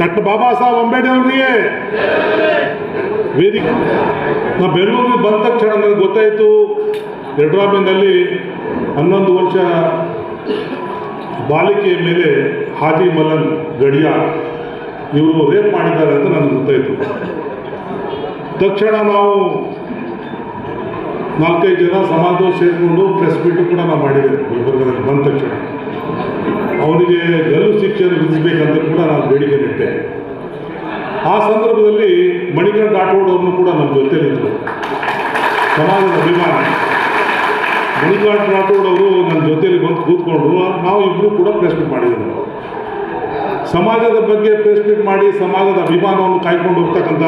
Doctor Baba Saheb Ambedkar ಅವರಿಗೆ ವೇದಿಕೆ. ನಾ ಬೆಂಗಳೂರಿಗೆ ಬಂದ ತಕ್ಷಣ ನನಗೆ ಗೊತ್ತಾಯಿತು ಯಡ್ರಾಮಿನಲ್ಲಿ ಹನ್ನೊಂದು ವರ್ಷ ಬಾಲಿಕೆಯ ಮೇಲೆ ಹಾಜಿ ಮಲನ್ ಗಡಿಯ ಇವರು ರೇಪ್ ಮಾಡಿದ್ದಾರೆ ಅಂತ ನನಗೆ ಗೊತ್ತಾಯಿತು. ತಕ್ಷಣ ನಾವು ನಾಲ್ಕೈದು ಜನ ಸಮಾಜ ಸೇರಿಕೊಂಡು ಪ್ರೆಸ್ ಮೀಟು ಕೂಡ ನಾವು ಮಾಡಿದ್ದೇವೆ ಗುಲ್ಬರ್ಗದಲ್ಲಿ ಬಂದ ತಕ್ಷಣ. ಅವನಿಗೆ ಗಲ್ಲು ಶಿಕ್ಷೆಯನ್ನು ವಿಧಿಸಬೇಕಂತ ಕೂಡ ನಾನು ಬೇಡಿಕೆ ಇಟ್ಟೆ. ಆ ಸಂದರ್ಭದಲ್ಲಿ ಮಣಿಕಂಠ ರಾಠೋಡ್ ಕೂಡ ನಮ್ಮ ಜೊತೆಲಿದ್ದರು ಸಮಾಜದ ಅಭಿಮಾನ. ಮಣಿಕಾಂಠ ರಾಠೋಡ್ ನನ್ನ ಜೊತೆಯಲ್ಲಿ ಬಂದು ಕೂತ್ಕೊಂಡ್ರು ನಾವು ಇಬ್ಬರು ಕೂಡ ಪ್ರೆಸ್ ಮಾಡಿದ್ರು ಸಮಾಜದ ಬಗ್ಗೆ ಪ್ರೆಸ್ ಮೀಟ್ ಮಾಡಿ ಸಮಾಜದ ಅಭಿಮಾನವನ್ನು ಕಾಯ್ಕೊಂಡು ಹೋಗ್ತಕ್ಕಂಥ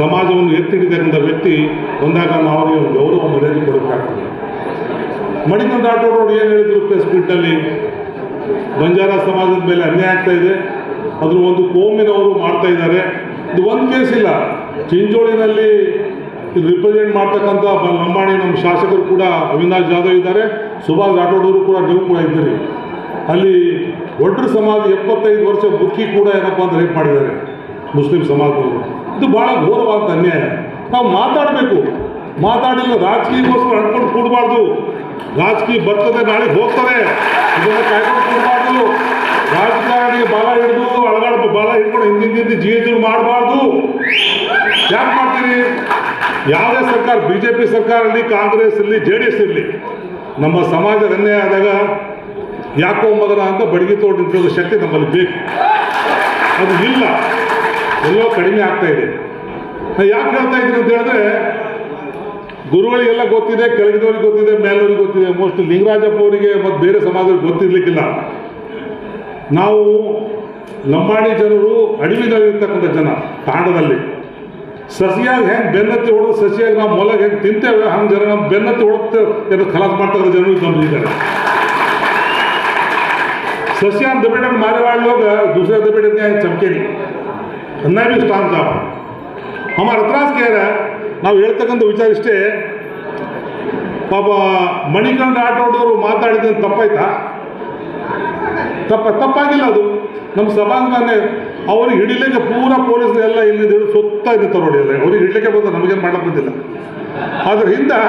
ಸಮಾಜವನ್ನು ಎತ್ತಿಡಿತಕ್ಕಂಥ ವ್ಯಕ್ತಿ ಬಂದಾಗ ನಾವು ಅವರಿಗೆ ಒಂದು ಗೌರವ ಮರ್ಯಾದೆ ಕೊಡಬೇಕಾಗ್ತದೆ. ಮಣಿಕಂಠ ರಾಠೋಡ್ ಅವರು ಏನು ಹೇಳಿದರು ಪ್ರೆಸ್ ಮೀಟ್ನಲ್ಲಿ ಬಂಜಾರ ಸಮಾಜದ ಮೇಲೆ ಅನ್ಯಾಯ ಆಗ್ತಾ ಇದೆ. ಅದ್ರ ಒಂದು ಕೋಮಿನವರು ಮಾಡ್ತಾ ಇದ್ದಾರೆ. ಇದು ಒಂದು ಕೇಸ್ ಇಲ್ಲ. ಚಿಂಚೋಳಿನಲ್ಲಿ ರಿಪ್ರೆಸೆಂಟ್ ಮಾಡ್ತಕ್ಕಂಥ ಲಂಬಾಣಿ ನಮ್ಮ ಶಾಸಕರು ಕೂಡ ಅವಿನಾಶ್ ಜಾಧವ್ ಇದ್ದಾರೆ. ಸುಭಾಷ್ ರಾಠೋಡ್ ಅವರು ಕೂಡ ನೀವು ಕೂಡ ಇದ್ದೀರಿ. ಅಲ್ಲಿ ಒಡ್ರ ಸಮಾಜ ಎಪ್ಪತ್ತೈದು ವರ್ಷ ಬುಕ್ಕಿ ಕೂಡ ಏನಪ್ಪ ಅಂತ ರೇಪ್ ಮಾಡಿದ್ದಾರೆ ಮುಸ್ಲಿಂ ಸಮಾಜದವರು. ಇದು ಭಾಳ ಘೋರವಾದ ಅನ್ಯಾಯ. ನಾವು ಮಾತಾಡಬೇಕು. ಮಾತಾಡಿಲ್ಲ, ರಾಜಕೀಯಕ್ಕೋಸ್ಕರ ಅನ್ಕೊಂಡು ಕೂಡಬಾರ್ದು. ರಾಜಕೀಯ ಬರ್ತದೆ, ನಾಳೆ ಹೋಗ್ತದೆ ಇದನ್ನು ಕಾಯ್ಕೊಂಡು ರಾಜಕಾರಣಿಗೆ ಬಾಲ ಹಿಡಿದು ಅಳಗಾಡ ಬಾಲ ಹಿಡ್ಕೊಂಡು ಹಿಂದಿಂದ ಜಿ ಎಚ್ ಮಾಡಬಾರ್ದು. ಯಾಕೆ ಮಾಡ್ತೀರಿ? ಯಾವುದೇ ಸರ್ಕಾರ ಬಿ ಜೆ ಪಿ ಸರ್ಕಾರ ಇರಲಿ ಕಾಂಗ್ರೆಸ್ ಇರಲಿ, ಜೆ ಡಿ ಎಸ್ ಇರಲಿ, ನಮ್ಮ ಅನ್ಯಾಯ ಆದಾಗ ಯಾಕೋ ಮಗನ ಅಂತ ಬಡಗಿ ತೋಟ ಶಕ್ತಿ ನಮ್ಮಲ್ಲಿ ಬೇಕು. ಅದು ಇಲ್ಲ. ಎಲ್ಲೋ ಕಡಿಮೆ ಆಗ್ತಾ ಇದೆ. ಯಾಕೆ ಹೇಳ್ತಾ ಇದ್ದೀನಿ ಅಂತ ಹೇಳಿದ್ರೆ ಗುರುಗಳಿಗೆಲ್ಲ ಗೊತ್ತಿದೆ ಕೆಳಗಿದವ್ರಿಗೆ ಗೊತ್ತಿದೆ ಮೇಲವ್ರಿಗೆ ಗೊತ್ತಿದೆ ಮೋಸ್ಟ್ ಲಿಂಗರಾಜಪ್ಪ ಅವರಿಗೆ ಮತ್ತು ಬೇರೆ ಸಮಾಜಕ್ಕೆ ಗೊತ್ತಿರ್ಲಿಕ್ಕಿಲ್ಲ ನಾವು ಲಂಬಾಣಿ ಜನರು ಅಡವಿನಲ್ಲಿರ್ತಕ್ಕಂಥ ಜನ ತಾಂಡದಲ್ಲಿ ಸಸಿಯಾಗಿ ಹೆಂಗೆ ಬೆನ್ನತ್ತಿ ಹೊಡೆದು ಸಸಿಯಾಗಿ ನಾವು ಮೊಲಗೆ ಹೆಂಗೆ ತಿಂತೇವೆ ಹಂಗೆ ಜನ ನಮ್ಮ ಬೆನ್ನತ್ತಿ ಹೊಡೆದು ಇದು ಖಲಾಸ್ ಮಾಡ್ತಕ್ಕಂಥ ಜನರು ನಂಬಿದ್ದಾರೆ सस्यान दबेटे में मारे वाले लोग दूसरे दबेटे में चमके नहीं अन्ना भी स्ट्रांग था हमारा ತ್ರಾಸ क्या है ನಾವು ಹೇಳ್ತಕ್ಕಂಥ ವಿಚಾರ ಇಷ್ಟೇ. ಪಾಪ ಮಣಿಕಂಠ ಆಟೋಡವರು ಮಾತಾಡಿದ್ರೆ ತಪ್ಪಾಯ್ತಾ? ತಪ್ಪ ತಪ್ಪಾಗಿಲ್ಲ ಅದು. ನಮ್ಮ ಸಭಾಂಗನೇ ಅವ್ರಿಗೆ ಹಿಡಿಲಿಕ್ಕೆ ಪೂರ ಪೊಲೀಸ್ ಎಲ್ಲ ಇಲ್ಲಿ ಸುತ್ತ ಇರುತ್ತೆ ನೋಡಿ ಎಲ್ಲ ಅವ್ರಿಗೆ ಹಿಡ್ಲಿಕ್ಕೆ ಬಂದ ನಮಗೇನು ಮಾಡಕ್ಕೆ ಬಂದಿಲ್ಲ. ಅದ್ರ ಹಿಂದೆ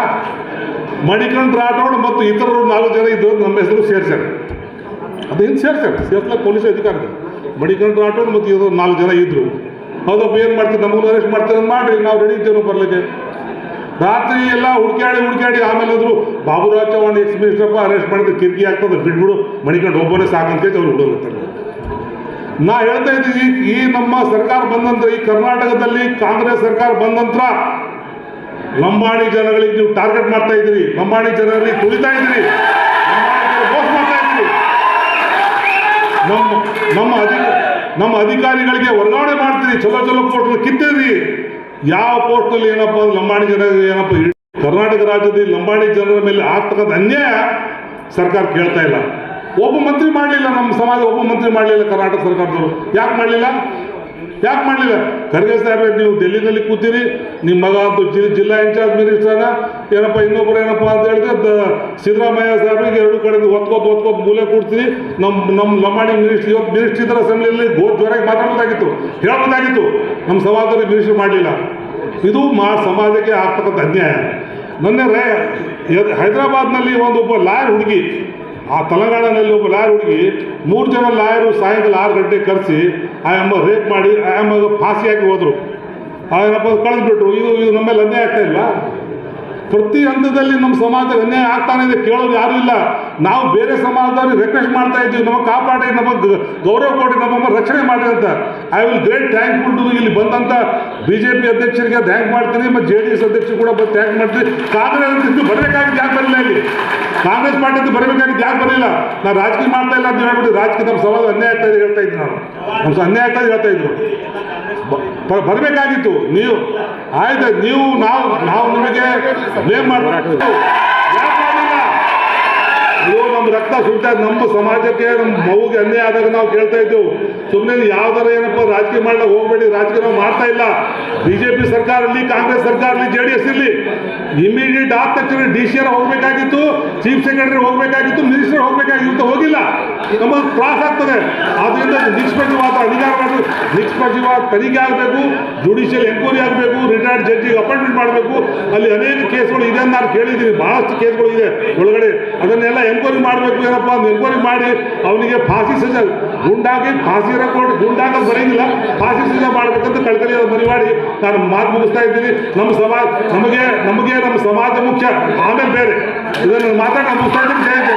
ಮಣಿಕಂಠ ರಾಠೋಡ್ ಮತ್ತು ಇತರರು ನಾಲ್ಕು ಜನ ಇದ್ದವರು ನಮ್ಮ ಹೆಸರು ಸೇರ್ಸ್ಯಾರೆ. ಅದು ಹಿಂದೆ ಸೇರ್ತಾರೆ ಸೇರ್ಸ್ಲಿಕ್ಕೆ ಪೊಲೀಸ್ ಅಧಿಕಾರಿಗಳು ಮಣಿಕಂಠ ರಾಠೋಡ್ ಮತ್ತು ಇವರು ನಾಲ್ಕು ಜನ ಇದ್ದರು. ಹೌದಪ್ಪ ಏನು ಮಾಡ್ತೀವಿ ನಮ್ಮನ್ನು ಅರೆಸ್ಟ್ ಮಾಡ್ತೀವಿ ಮಾಡ್ರಿ, ನಾವು ರೆಡಿ ಇದ್ದೇವೆ ಬರಲಿಕ್ಕೆ. ರಾತ್ರಿ ಎಲ್ಲ ಹುಡ್ಕ್ಯಾಡಿ ಹುಡ್ಕ್ಯಾಡಿ ಆಮೇಲೆ ಅಂದರು ಬಾಬುರಾವ್ ಚೌಹಾಣ್ ಎಕ್ಸ್ ಮಿನಿಸ್ಟರ್ಪ್ಪ ಅರೆಸ್ಟ್ ಮಾಡಿದ್ರೆ ಕಿರ್ಕಿ ಆಗ್ತದೆ ಬಿಟ್ಬಿಡು ಮಣಿಕಂಡು ಒಬ್ಬನೇ ಸಾಕಂತ ಅವ್ರು ಹುಡುಗರು ನಾ ಹೇಳ್ತಾ ಇದ್ದೀನಿ, ಈ ನಮ್ಮ ಸರ್ಕಾರ ಬಂದಂತರ ಈ ಕರ್ನಾಟಕದಲ್ಲಿ ಕಾಂಗ್ರೆಸ್ ಸರ್ಕಾರ ಬಂದ ನಂತರ, ಲಂಬಾಣಿ ಜನಗಳಿಗೆ ನೀವು ಟಾರ್ಗೆಟ್ ಮಾಡ್ತಾ ಇದ್ದೀರಿ. ಲಂಬಾಣಿ ಜನರಿಗೆ ತುಳಿತಾ ಇದ್ದೀರಿ. ನಮ್ಮ ನಮ್ಮ ಅಧಿಕ ನಮ್ಮ ಅಧಿಕಾರಿಗಳಿಗೆ ವರ್ಗಾವಣೆ ಮಾಡ್ತೀರಿ. ಚಲೋ ಚಲೋ ಪೋಸ್ಟ್ ಕಿತ್ತೀರಿ. ಯಾವ ಪೋಸ್ಟಲ್ಲಿ ಏನಪ್ಪ ಲಂಬಾಣಿ ಜನ ಏನಪ್ಪ ಕರ್ನಾಟಕ ರಾಜ್ಯದಲ್ಲಿ ಲಂಬಾಣಿ ಜನರ ಮೇಲೆ ಆಗ್ತಕ್ಕಂಥ ಅನ್ಯಾಯ ಸರ್ಕಾರ ಕೇಳ್ತಾ ಇಲ್ಲ. ಒಬ್ಬ ಮಂತ್ರಿ ಮಾಡಲಿಲ್ಲ ನಮ್ಮ ಸಮಾಜ, ಒಬ್ಬ ಮಂತ್ರಿ ಮಾಡಲಿಲ್ಲ ಕರ್ನಾಟಕ ಸರ್ಕಾರದವರು. ಯಾಕೆ ಮಾಡಲಿಲ್ಲ? ಯಾಕೆ ಮಾಡಲಿಲ್ಲ? ಖರ್ಗೆ ಸಾಹೇಬ್ರೆ, ನೀವು ಡೆಲ್ಲಿನಲ್ಲಿ ಕೂತೀರಿ ನಿಮ್ಮ ಮಗ ಅಂತೂ ಜಿ- ಜಿಲ್ಲಾ ಇನ್ಚಾರ್ಜ್ ಮಿನಿಸ್ಟರ್ನ, ಏನಪ್ಪ ಇನ್ನೊಬ್ಬರು ಏನಪ್ಪ ಅಂತ ಹೇಳಿದ್ರೆ, ದ- ಸಿದ್ದರಾಮಯ್ಯ ಸಾಹೇಬ್ರಿಗೆ ಎರಡು ಕಡೆ ಒತ್ಕೋತ್ ಒತ್ಕೋತ್ ಮೂಲೆ ಕೂಡ್ತೀರಿ. ನಮ್ಮ ನಮ್ಮ ಲಂಬಾಣಿ ಮಿನಿಸ್ಟ್ರಿ ಇವತ್ತು ಮಿನಿಸ್ಟ್ರಿ ಇದ್ರ ಅಸೆಂಬ್ಲಿಯಲ್ಲಿ ಗೋ ಜೋರಾಗಿ ಮಾತಾಡೋದಾಗಿತ್ತು ಹೇಳೋದಾಗಿತ್ತು ನಮ್ಮ ಸಮಾಜದಲ್ಲಿ ಮಿನಿಸ್ಟ್ರಿ ಮಾಡಲಿಲ್ಲ. ಇದು ಮಾ ಸಮಾಜಕ್ಕೆ ಆಗ್ತಕ್ಕಂಥ ಅನ್ಯಾಯ. ಮೊನ್ನೆ ರೇ ಹೈದರಾಬಾದ್ನಲ್ಲಿ ಒಂದೊಬ್ಬ ಲಾಯರ್ ಹುಡುಗಿ ಆ ತೆಲಂಗಾಣದಲ್ಲಿ ಒಬ್ಬ ಲಾಯರ್ ಹುಡುಗಿ ಮೂರು ಜನ ಲಾಯರು ಸಾಯಂಕಾಲ ಆರು ಗಂಟೆಗೆ ಕರೆಸಿ, ಆ ಅಮ್ಮ ರೇಪ್ ಮಾಡಿ, ಆ ಅಮ್ಮ ಫಾಸಿಯಾಗಿ ಹೋದರು. ಆ ಏನಪ್ಪ, ಕಳೆದ್ಬಿಟ್ರು. ಇದು ಇದು ನಮ್ಮಲ್ಲಿ ಅನ್ಯಾಯ ಆಗ್ತಾ ಇಲ್ಲ ಪ್ರತಿ ಹಂತದಲ್ಲಿ ನಮ್ಮ ಸಮಾಜ ಅನ್ಯಾಯ ಆಗ್ತಾನೆ ಇದೆ ಕೇಳೋದು ಯಾರು ಇಲ್ಲ. ನಾವು ಬೇರೆ ಸಮಾಜದವ್ರಿಗೆ ರಿಕ್ವೆಸ್ಟ್ ಮಾಡ್ತಾ ಇದ್ದೀವಿ ನಮಗೆ ಕಾಪಾಡಿ ನಮಗೆ ಗೌರವ ಕೊಡಿ ನಮ್ಮಮ್ಮ ರಕ್ಷಣೆ ಮಾಡಿ ಅಂತ. I will great thankful to ಇಲ್ಲಿ ಬಂದಂಥ ಬಿ ಜೆ ಪಿ ಅಧ್ಯಕ್ಷರಿಗೆ ಥ್ಯಾಂಕ್ ಮಾಡ್ತೀನಿ, ಮತ್ತು ಜೆ ಡಿ ಎಸ್ ಅಧ್ಯಕ್ಷರು ಕೂಡ ಬಂದು ಥ್ಯಾಂಕ್ ಮಾಡ್ತೀನಿ. ಕಾಂಗ್ರೆಸ್ ಅಂತ ಬರಬೇಕಾಗಿ ಯಾಕೆ ಬರಲಿಲ್ಲ ಇಲ್ಲಿ? ಕಾಂಗ್ರೆಸ್ ಪಾರ್ಟಿ ಅಂತ ಬರಬೇಕಾಗಿ ಯಾಕೆ ಬರಲಿಲ್ಲ? ನಾನು ರಾಜಕೀಯ ಮಾಡ್ತಾ ಇಲ್ಲ ಅಂತ ಹೇಳ್ಬಿಟ್ಟು ರಾಜಕೀಯ, ನಮ್ಮ ಸಮಾಜ ಅನ್ಯಾಯ ಆಗ್ತಾ ಇದೆ ಹೇಳ್ತಾ ಇದ್ದೀನಿ ನಾನು. ನಮ್ಮ ಅನ್ಯಾಯ ಆಗ್ತಾ ಹೇಳ್ತಾ ಇದ್ರು ಬರಬೇಕಾಗಿತ್ತು. ನೀವು ಆಯ್ತು ನೀವು ನಾವು ನಾವು ನಿಮಗೆ ಬ್ಲೇಮ್ ಮಾಡಬೇಕು. ನಮ್ಮ ರಕ್ತ ಸುಟ್ಟ ನಮ್ಮ ಸಮಾಜಕ್ಕೆ ನಮ್ಮ ಮಗುಗೆ ಅನ್ಯಾಯ ಆದಾಗ ನಾವು ಕೇಳ್ತಾ ಇದ್ದೆವು ಸುಮ್ಮನೆ ಯಾವ್ದಾರ ಏನಪ್ಪ ರಾಜಕೀಯ ಮಾಡ್ಲಿಕ್ಕೆ ಹೋಗ್ಬೇಡಿ, ರಾಜಕೀಯ ನಾವು ಮಾಡ್ತಾ ಇಲ್ಲ. ಬಿ ಜೆ ಪಿ ಸರ್ಕಾರ ಇರಲಿ, ಕಾಂಗ್ರೆಸ್ ಸರ್ಕಾರ ಇರಲಿ ಜೆ ಡಿ ಎಸ್ ಇರಲಿ ಇಮಿಡಿಯೇಟ್ ಆದ ತಕ್ಷಣ ಡಿ ಸಿ ಆರ್ ಹೋಗ್ಬೇಕಾಗಿತ್ತು ಚೀಫ್ ಸೆಕ್ರೆಟರಿ ಹೋಗ್ಬೇಕಾಗಿತ್ತು ಮಿನಿಸ್ಟರ್ ಹೋಗ್ಬೇಕಾಗಿತ್ತು, ಹೋಗಿಲ್ಲ. ನಮಗೆ ತ್ರಾಸ ಆಗ್ತದೆ. ಆದ್ರಿಂದ ನಿಷ್ಪಕ್ಷವಾದ ಅಧಿಕಾರ ಮಾಡಿ ನಿಷ್ಪಕ್ಷವಾದ ತನಿಖೆ ಆಗಬೇಕು ಜುಡಿಷಿಯಲ್ ಎಂಕ್ವೈರಿ ಆಗಬೇಕು ರಿಟೈರ್ಡ್ ಜಡ್ಜಿಗೆ ಅಪಾಯಿಂಟ್ಮೆಂಟ್ ಮಾಡಬೇಕು. ಅಲ್ಲಿ ಅನೇಕ ಕೇಸ್ಗಳು ಇದೆ ನಾನು ಕೇಳಿದ್ದೀನಿ, ಬಹಳಷ್ಟು ಕೇಸ್ಗಳು ಇದೆ ಒಳಗಡೆ. ಅದನ್ನೆಲ್ಲ ಎಂಕ್ವೈರಿ ಮಾಡಬೇಕು ಏನಪ್ಪ ನಿರ್ಮೂಲನೆ ಮಾಡಿ, ಅವನಿಗೆ ಫಾಸಿ ಸಜಾ, ಗುಂಡಾಗಿ ಫಾಸಿ ರೆಕಾರ್ಡ್ ಗುಂಡಾಗ ಬರೆಯಿಲ್ಲ ಫಾಸಿ ಸಜಾ ಮಾಡಬೇಕಂತ ಕಳ್ಕಳಿ ಮನೆ ಮಾಡಿ, ನಾನು ಮಾತು ಮುಗಿಸ್ತಾ ಇದ್ದೀನಿ. ನಮ್ಮ ಸಮಾಜ, ನಮಗೆ ನಮಗೆ ನಮ್ಮ ಸಮಾಜ ಮುಖ್ಯ, ಆಮೇಲೆ ಬೇರೆ. ಇದನ್ನು ಮುಗಿಸ್ತಾ ಇದ್ದೀನಿ.